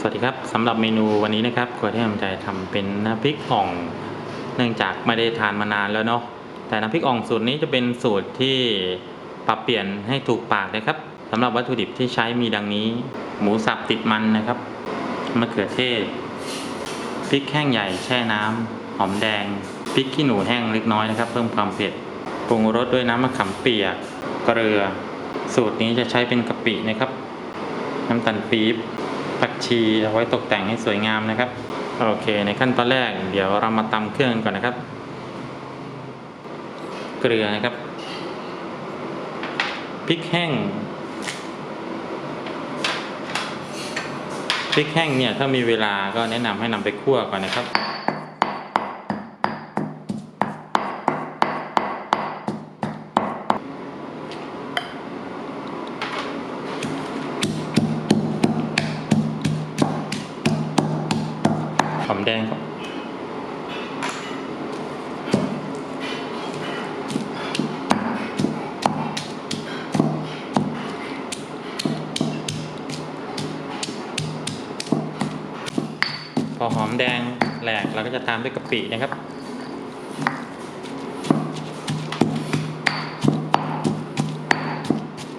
สวัสดีครับสำหรับเมนูวันนี้นะครับครัวที่ทำใจทำเป็นน้ำพริกอ่อง เนื่องจากไม่ได้ทานมานานแล้วเนาะแต่น้ำพริกอ่องสูตรนี้จะเป็นสูตรที่ปรับเปลี่ยนให้ถูกปากนะครับสำหรับวัตถุดิบที่ใช้มีดังนี้ หมูสับติดมันนะครับมะเขือเทศพริกแห้งใหญ่แช่น้ำหอมแดงพริกขี้หนูแห้งเล็กน้อยนะครับ เพิ่มความเผ็ดปรุงรสด้วยน้ำมะขามเปียกเกลือ สูตรนี้จะใช้เป็นกะปินะครับ น้ำตาลปี๊บ ผักชีเอาไว้ตกแต่งให้สวยงามนะครับ โอเค ในขั้นตอนแรก เดี๋ยวเรามาตำเครื่องก่อนนะครับ เกลือนะครับพริกแห้งพริกแห้งเนี่ยถ้ามีเวลาก็แนะนำให้นำไปคั่วก่อนนะครับ หอมแดงครับพอหอมแดงแหลกเราก็จะตามด้วยกะปินะครับ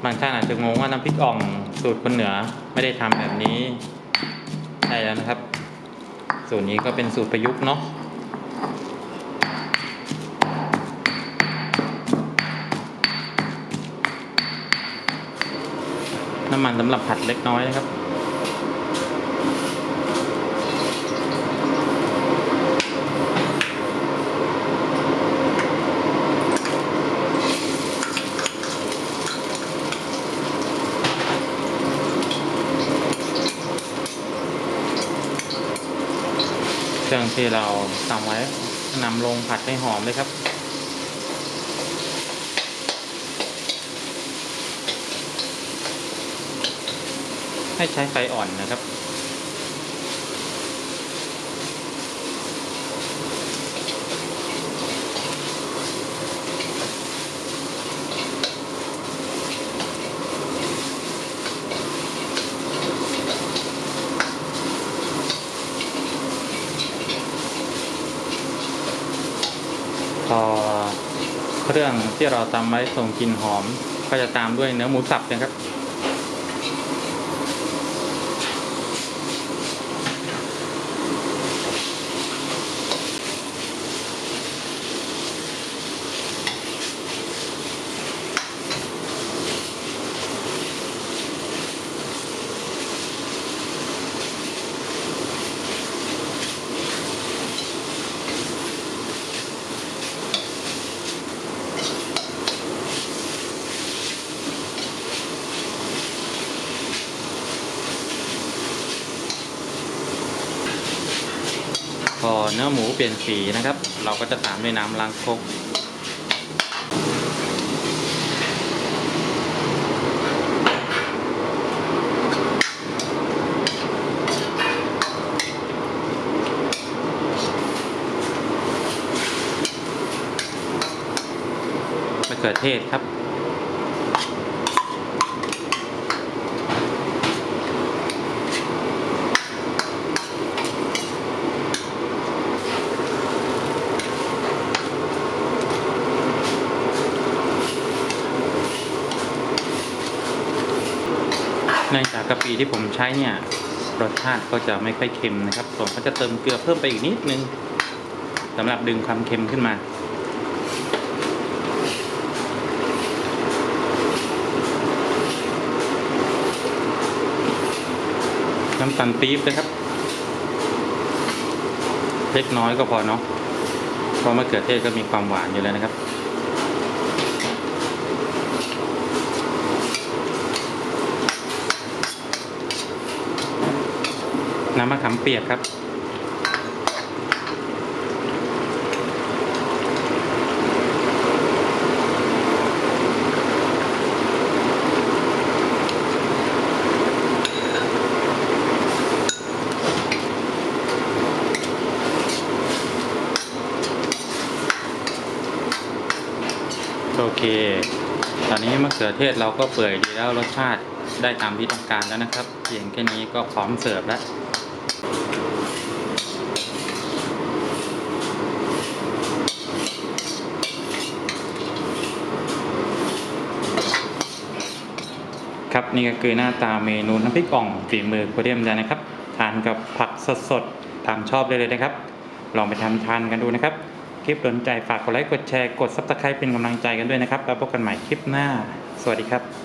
บางท่านอาจจะงงว่าน้ำพริกอ่องสูตรคนเหนือไม่ได้ทำแบบนี้ใช่แล้วนะครับ สูตรนี้ก็เป็นสูตรประยุกต์เนาะน้ำมันสำหรับผัดเล็กน้อยนะครับ เครื่องที่เราทำไว้นำลงผัดให้หอมเลยครับให้ใช้ไฟอ่อนนะครับ เครื่องที่เราทำไว้ส่งกลิ่นหอม ก็จะตามด้วยเนื้อหมูสับนะครับ พอเนื้อหมูเปลี่ยนสีนะครับ เราก็จะตามด้วยน้ำล้างครกมะเขือเทศครับ เนื่องจากกะปิที่ผมใช้เนี่ยรสชาติก็จะไม่ค่อยเค็มนะครับผมก็จะเติมเกลือเพิ่มไปอีกนิดนึงสำหรับดึงความเค็มขึ้นมาน้ำตาลปี๊บนะครับ เล็กน้อยก็พอเนาะเพราะมะเขือเทศก็มีความหวานอยู่แล้วนะครับ น้ำมะขามเปียกครับ โอเค ตอนนี้มะเขือเทศเราก็เปื่อยดีแล้วรสชาติได้ตามที่ต้องการแล้วนะครับ เพียงแค่นี้ก็พร้อมเสิร์ฟแล้ว ครับนี่ก็คือหน้าตาเมนูน้ำพริกอ่องฝีมือโคเดียมจันะครับ ทานกับผักสดๆตามชอบเลยเลยนะครับ ลองไปทำทานกันดูนะครับ คลิปโดนใจฝากกดไลค์กดแชร์กดซับสไครป์เป็นกำลังใจกันด้วยนะครับแล้วพบกันใหม่คลิปหน้า สวัสดีครับ